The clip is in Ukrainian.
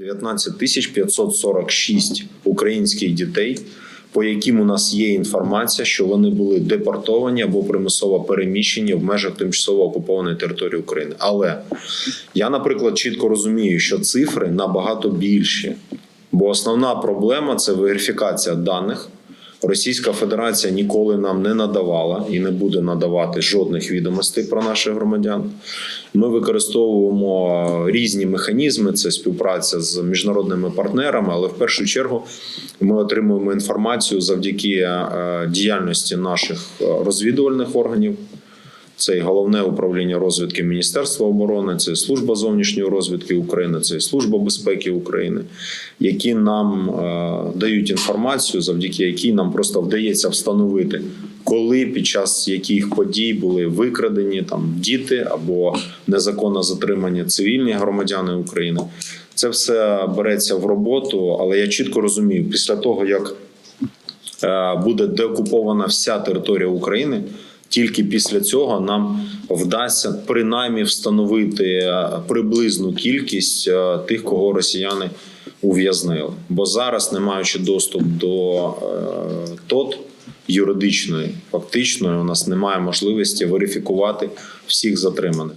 19 тисяч 546 українських дітей, по яким у нас є інформація, що вони були депортовані або примусово переміщені в межах тимчасово окупованої території України. Але я, наприклад, чітко розумію, що цифри набагато більші, бо основна проблема це верифікація даних. Російська Федерація ніколи нам не надавала і не буде надавати жодних відомостей про наших громадян. Ми використовуємо різні механізми, це співпраця з міжнародними партнерами, але в першу чергу ми отримуємо інформацію завдяки е, діяльності наших е, розвідувальних органів. Це і головне управління розвідки Міністерства оборони, це і служба зовнішньої розвідки України, це і служба безпеки України, які нам е, дають інформацію, завдяки якій нам просто вдається встановити, коли під час яких подій були викрадені там діти або незаконно затримані цивільні громадяни України. Це все береться в роботу, але я чітко розумію, після того як е, буде деокупована вся територія України. Тільки після цього нам вдасться принаймні встановити е, приблизну кількість е, тих, кого росіяни ув'язнили. Бо зараз, не маючи доступ до е, ТОТ юридичної, фактичної, у нас немає можливості верифікувати всіх затриманих.